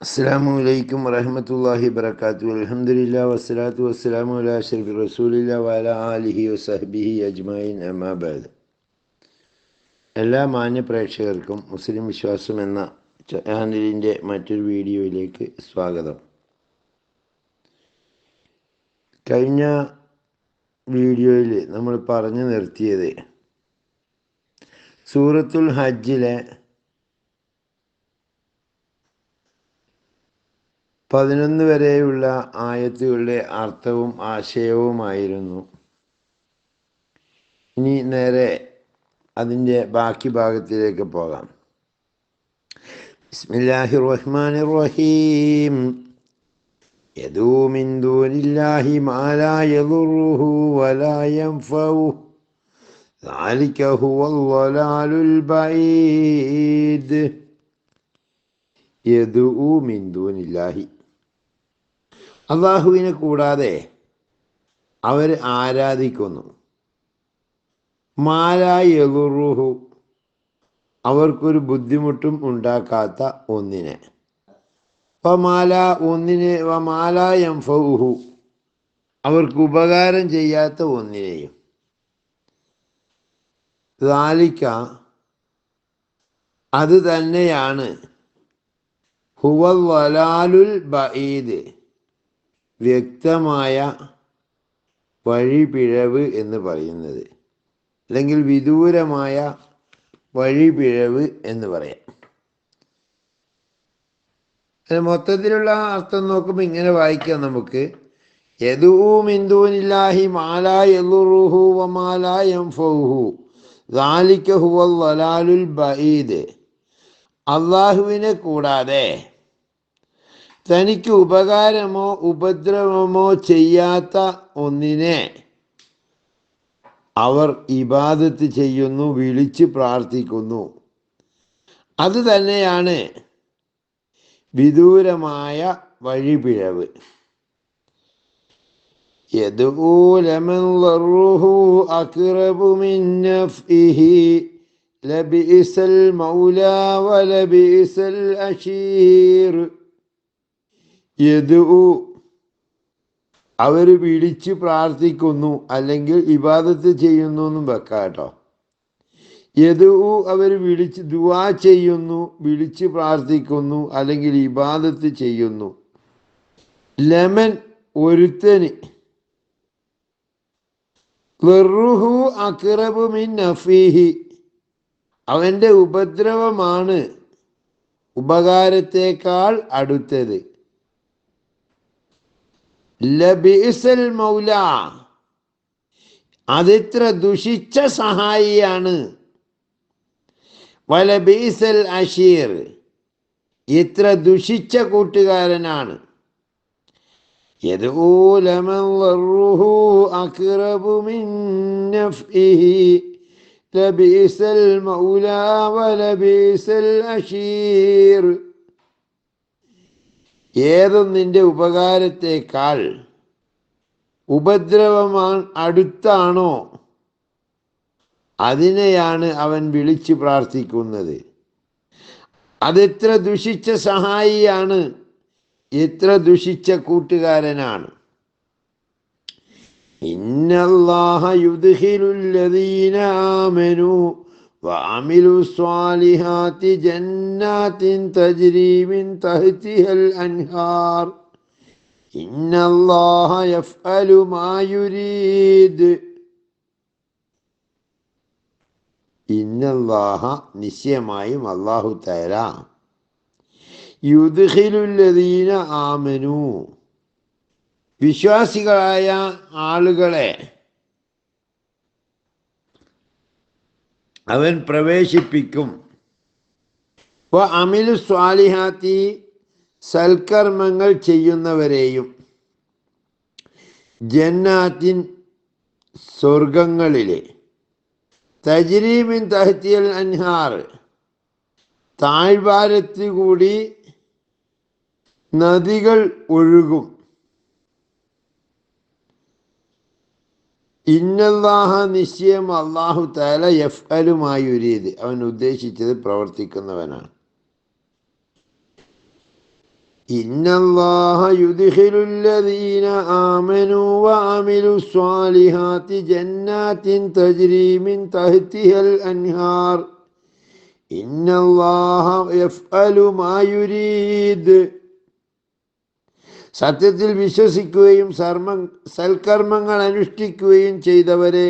അസ്സാമു അലൈക്കും വറഹമത്തല്ലാഹി വബർക്കാത്തു അലഹമുല്ല വസ്സലാത്തു വസ്സലാമു അലാ ഷെഫി റസൂലില്ല വല ആലിഹി വസഹബിഹി അജ്മൈൻ അമാബാദ് എല്ലാ മാന്യ പ്രേക്ഷകർക്കും മുസ്ലിം വിശ്വാസം എന്ന ചാനലിന്റെ മറ്റൊരു വീഡിയോയിലേക്ക് സ്വാഗതം. കഴിഞ്ഞ വീഡിയോയിൽ നമ്മൾ പറഞ്ഞു നിർത്തിയത് സൂറത്തുൽ ഹജ്ജിലെ പതിനൊന്ന് വരെയുള്ള ആയത്തുകളുടെ അർത്ഥവും ആശയവുമായിരുന്നു ഇനി നേരെ അതിൻ്റെ ബാക്കി ഭാഗത്തിലേക്ക് പോകാം ബിസ്മില്ലാഹി റഹ്മാൻ റഹീം يدعو من دون الله ما لا يضره ولا ينفعه ذلك هو الضلال البعيد يدعو من دون الله അള്ളാഹുവിനെ കൂടാതെ അവർ ആരാധിക്കുന്നു. മാലായലുറുഹു അവർക്കൊരു ബുദ്ധിമുട്ടും ഉണ്ടാക്കാത്ത ഒന്നിനെ. മാല ഒന്നിനെ മാല എംഫുഹു അവർക്ക് ഉപകാരം ചെയ്യാത്ത ഒന്നിനെയും. ലാലിക്ക അത് തന്നെയാണ്. വലാലുൽ ബഈദ്. വ്യക്തമായ വഴിപിഴവ് എന്ന് പറയുന്നത്. അല്ലെങ്കിൽ വിദൂരമായ വഴിപിഴവ് എന്ന് പറയാം. മൊത്തത്തിലുള്ള അർത്ഥം നോക്കുമ്പോൾ ഇങ്ങനെ വായിക്കാം നമുക്ക്. മാലാ വമാലാ യംഫൗഹു അള്ളാഹുവിനെ കൂടാതെ തനിക്ക് ഉപകാരമോ ഉപദ്രവമോ ചെയ്യാത്ത ഒന്നിനെ അവർ ഇബാദത്ത് ചെയ്യുന്നു വിളിച്ച് പ്രാർത്ഥിക്കുന്നു. അത് തന്നെയാണ് വിദൂരമായ വഴിപിഴവ്. ലബിഇസൽ മൗല വലബിഇസൽ അഷീർ യദു അവർ വിളിച്ച് പ്രാർത്ഥിക്കുന്നു അല്ലെങ്കിൽ ഇബാദത്ത് ചെയ്യുന്നു എന്നും വെക്കാട്ടോ യദു അവർ വിളിച്ച് ദുവാ ചെയ്യുന്നു വിളിച്ച് പ്രാർത്ഥിക്കുന്നു അല്ലെങ്കിൽ ഇബാദത്ത് ചെയ്യുന്നു. ലെമൻ ഒരുത്തന് വെറുഹു അക്റബു മിൻ അവന്റെ ഉപദ്രവമാണ് ഉപകാരത്തേക്കാൾ അടുത്തത്. ലബീസൽ മൗല. അതിത്ര ദുഷിച്ച സഹായിയാണ്. വലബീസൽ അഷീർ. ഇത്ര ദുഷിച്ച കൂട്ടുകാരനാണ്. ലബീസൽ മൗലാ വലബീസൽ അഷീർ. ഏതൊന്നിന്റെ ഉപകാരത്തേക്കാൾ ഉപദ്രവമാണ് അടുത്താണോ? അതിനെയാണ് അവൻ വിളിച്ച് പ്രാർത്ഥിക്കുന്നത്. അതെത്ര ദുഷിച്ച സഹായിയാണ് എത്ര ദുഷിച്ച കൂട്ടുകാരനാണ്. ഇന്നല്ലാഹ യുദ്ഹിലുല്ലദീന ആമനു وعملوا الصالحات جنات تجري من تحتها الأنهار إن الله يفعل ما يريد إن الله നിശ്ചയമായും അള്ളാഹു തര യുദ്ഹിലുല്ലദീന ആമനു വിശ്വാസികളായ ആളുകളെ അവൻ പ്രവേശിപ്പിക്കും. ഇപ്പോൾ അമിലു സ്വാലിഹാത്തി സൽക്കർമ്മങ്ങൾ ചെയ്യുന്നവരെയും ജന്നാത്തിൻ സ്വർഗങ്ങളിലെ തജ്രീമിൻ തഹത്തിയൽ അൻഹാർ താഴ്വാരത്തിൽ കൂടി നദികൾ ഒഴുകും. ഇന്നല്ലാഹ നിശ്ചയം അള്ളാഹു താല എഫ് അലുമായി ഉരീത്. അവൻ ഉദ്ദേശിച്ചത് പ്രവർത്തിക്കുന്നവനാണ്. ഇന്നല്ലാഹ യുദ്ഹിലുല്ലദീന ആമനു വഅമിലു സ്വാലിഹാതി ജന്നാത്തിൻ തജ്രീമിൻ മിൻ അൻഹാർ. ഇന്നല്ലാഹ യഫ്അലു മാ യുരീദ് സത്യത്തിൽ വിശ്വസിക്കുകയും സർമ്മ സൽക്കർമ്മങ്ങൾ അനുഷ്ഠിക്കുകയും ചെയ്തവരെ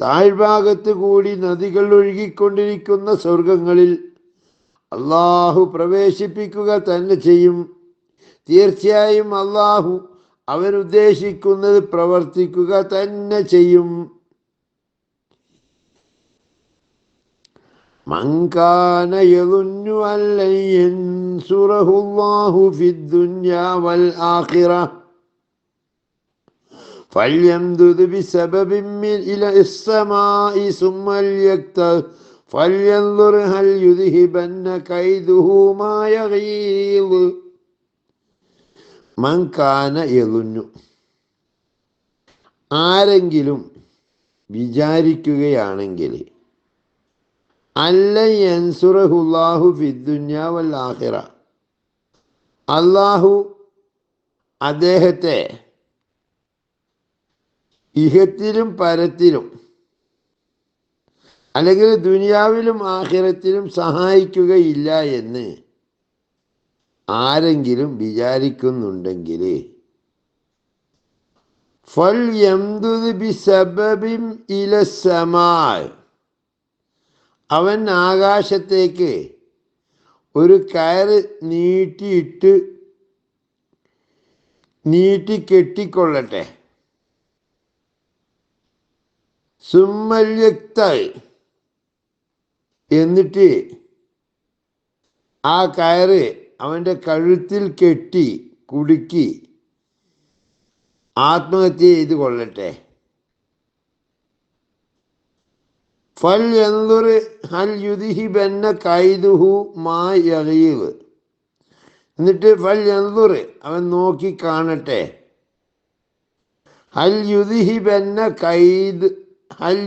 താഴ്ഭാഗത്ത് കൂടി നദികൾ ഒഴുകിക്കൊണ്ടിരിക്കുന്ന സ്വർഗങ്ങളിൽ അള്ളാഹു പ്രവേശിപ്പിക്കുക തന്നെ ചെയ്യും. തീർച്ചയായും അള്ളാഹു അവരുദ്ദേശിക്കുന്നത് പ്രവർത്തിക്കുക തന്നെ ചെയ്യും. من كان يظن أن لن ينصره الله في الدنيا والآخرة فليمدد بسبب من إلى السماء ثم ليكتر فلينظر هل يذهبن كيده ما يغيظ من كان يظن ആരെങ്കിലും വിചാരിക്കുകയാണെങ്കിൽ അല്ല യൻസുറഹുല്ലാഹു ഫിദ്ദുന്യ വൽ ആഖിറ. അള്ളാഹു അദ്ദേഹത്തെ ഇഹത്തിലും പരത്തിലും അല്ലെങ്കിൽ ദുനിയാവിലും ആഹിറത്തിലും സഹായിക്കുകയില്ല എന്ന് ആരെങ്കിലും വിചാരിക്കുന്നുണ്ടെങ്കിൽ ഫൽ ബി സബബിം ഇല സമാ അവൻ ആകാശത്തേക്ക് ഒരു കയറ് നീട്ടിയിട്ട് നീട്ടി കെട്ടിക്കൊള്ളട്ടെ. സുമ്മല്യക്തായി എന്നിട്ട് ആ കയറ് അവന്റെ കഴുത്തിൽ കെട്ടി കുടുക്കി ആത്മഹത്യ ചെയ്ത് കൊള്ളട്ടെ ഫൽ ഹൽ മാ എന്നിട്ട് ഫൽ എന്തൊരു? അവൻ നോക്കി കാണട്ടെ. ഹൽ ഹൽ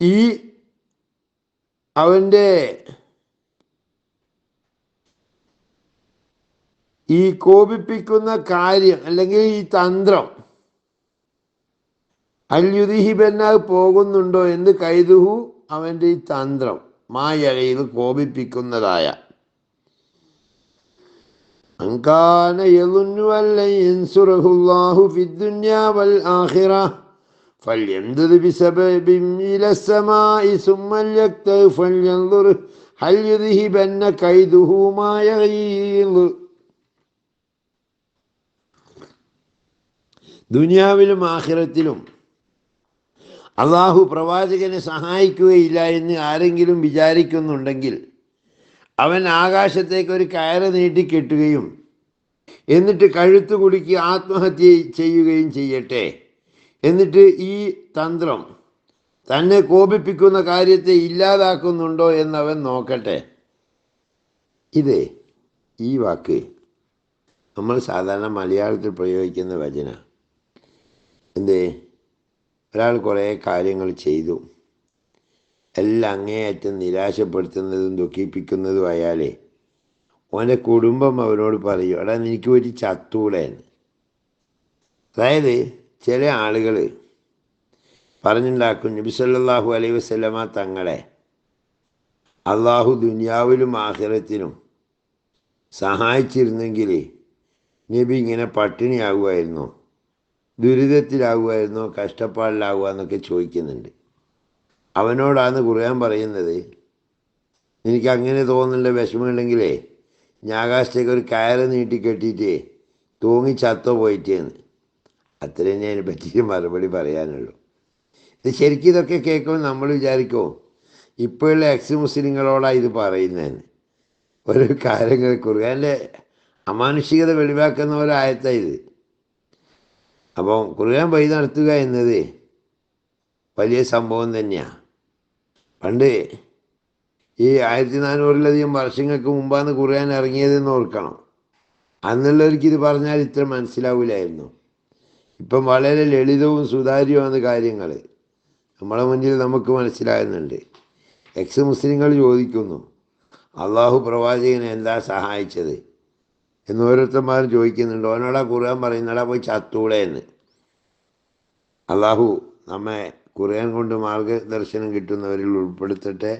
ഈ അവന്റെ ഈ കോപിപ്പിക്കുന്ന കാര്യം അല്ലെങ്കിൽ ഈ തന്ത്രം അല്യുദിഹിബെന്നാൽ പോകുന്നുണ്ടോ എന്ന് കൈതുഹു അവന്റെ ഈ തന്ത്രം മായഴയിൽ കോപിപ്പിക്കുന്നതായ. അങ്കാന യലുന്നു അല്ല യൻസുറഹുല്ലാഹു വൽ ആഖിറ. فليمدد ബിസബബി إلى السماء ثم ليكتر فلينظر هل يذهبن كيده ما يغيظ ദുനിയാവിലും ആഖിറത്തിലും അള്ളാഹു പ്രവാചകനെ സഹായിക്കുകയില്ല എന്ന് ആരെങ്കിലും വിചാരിക്കുന്നുണ്ടെങ്കിൽ അവൻ ആകാശത്തേക്ക് ഒരു കയറ് നീട്ടി കെട്ടുകയും എന്നിട്ട് കഴുത്തു കുടുക്കി ആത്മഹത്യ ചെയ്യുകയും ചെയ്യട്ടെ. എന്നിട്ട് ഈ തന്ത്രം തന്നെ കോപിപ്പിക്കുന്ന കാര്യത്തെ ഇല്ലാതാക്കുന്നുണ്ടോ എന്നവൻ നോക്കട്ടെ. ഇത് ഈ വാക്ക് നമ്മൾ സാധാരണ മലയാളത്തിൽ പ്രയോഗിക്കുന്ന വചന. എന്തേ? ഒരാൾ കുറേ കാര്യങ്ങൾ ചെയ്തു. എല്ലാം അങ്ങേയറ്റം നിരാശപ്പെടുത്തുന്നതും ദുഃഖിപ്പിക്കുന്നതും ആയാലേ ഓന്റെ കുടുംബം അവനോട് പറയും എടാ എനിക്ക് ഒരു ചത്തൂടെ എന്ന് അതായത് ചില ആളുകൾ പറഞ്ഞുണ്ടാക്കും നബി അലൈ വസ്ലമ തങ്ങളെ അള്ളാഹു ദുനിയാവിലും ആഖിറത്തിലും സഹായിച്ചിരുന്നെങ്കിൽ നബി ഇങ്ങനെ പട്ടിണിയാകുമായിരുന്നോ. ദുരിതത്തിലാകുമായിരുന്നോ കഷ്ടപ്പാടിലാകുക എന്നൊക്കെ ചോദിക്കുന്നുണ്ട്. അവനോടാണ് ഖുർആൻ പറയുന്നത് എനിക്ക് അങ്ങനെ തോന്നുന്നുണ്ട് വിഷമമുണ്ടെങ്കിലേ ഞാകാശത്തേക്ക് ഒരു കയറ് നീട്ടി കെട്ടിയിട്ടേ തൂങ്ങി ചത്തോ പോയിട്ടേന്ന്. അത്രയും ഞാൻ അതിനെ പറ്റി മറുപടി പറയാനുള്ളൂ. ഇത് ശരിക്കും ഇതൊക്കെ കേൾക്കുമ്പോൾ നമ്മൾ വിചാരിക്കുമോ ഇപ്പോഴുള്ള എക്സ് മുസ്ലിങ്ങളോടാണ് ഇത് പറയുന്നതെന്ന്. ഒരു കാര്യങ്ങൾ കുറുകാന്റെ അമാനുഷികത വെളിവാക്കുന്ന ഒരായത്താണ് ഇത്. അപ്പോൾ ഖുർആൻ വഴി നടത്തുക എന്നത് വലിയ സംഭവം തന്നെയാണ് പണ്ട് ഈ ആയിരത്തി നാനൂറിലധികം വർഷങ്ങൾക്ക് മുമ്പാണ് ഖുർആൻ ഇറങ്ങിയതെന്ന് ഓർക്കണം. അന്നുള്ളവർക്ക് ഇത് പറഞ്ഞാൽ ഇത്ര മനസ്സിലാവില്ലായിരുന്നു ഇപ്പം വളരെ ലളിതവും സുതാര്യവുമാണ് കാര്യങ്ങൾ. നമ്മളെ മുന്നിൽ നമുക്ക് മനസ്സിലാകുന്നുണ്ട്. എക്സ് മുസ്ലിങ്ങൾ ചോദിക്കുന്നു അള്ളാഹു പ്രവാചകനെ എന്താ സഹായിച്ചത്? എന്ന് ഓരോരുത്തന്മാരും ചോദിക്കുന്നുണ്ട് ഓനോടാ ഖുർആൻ പറയുന്നടാ പോയി ചത്തൂടെ എന്ന്. അള്ളാഹു നമ്മെ ഖുർആൻ കൊണ്ട് മാർഗദർശനം കിട്ടുന്നവരിൽ ഉൾപ്പെടുത്തട്ടെ.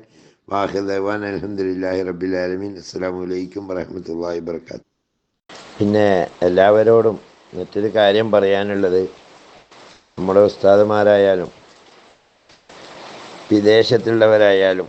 വാഹിദവാൻ അലഹദില്ലാഹി റബ്ബിലാലമീൻ അസ്സാം വലൈക്കും വറഹമത്തല്ലാഹി വർക്കാത്ത പിന്നെ എല്ലാവരോടും മറ്റൊരു കാര്യം പറയാനുള്ളത് നമ്മുടെ ഉസ്താദുമാരായാലും വിദേശത്തുള്ളവരായാലും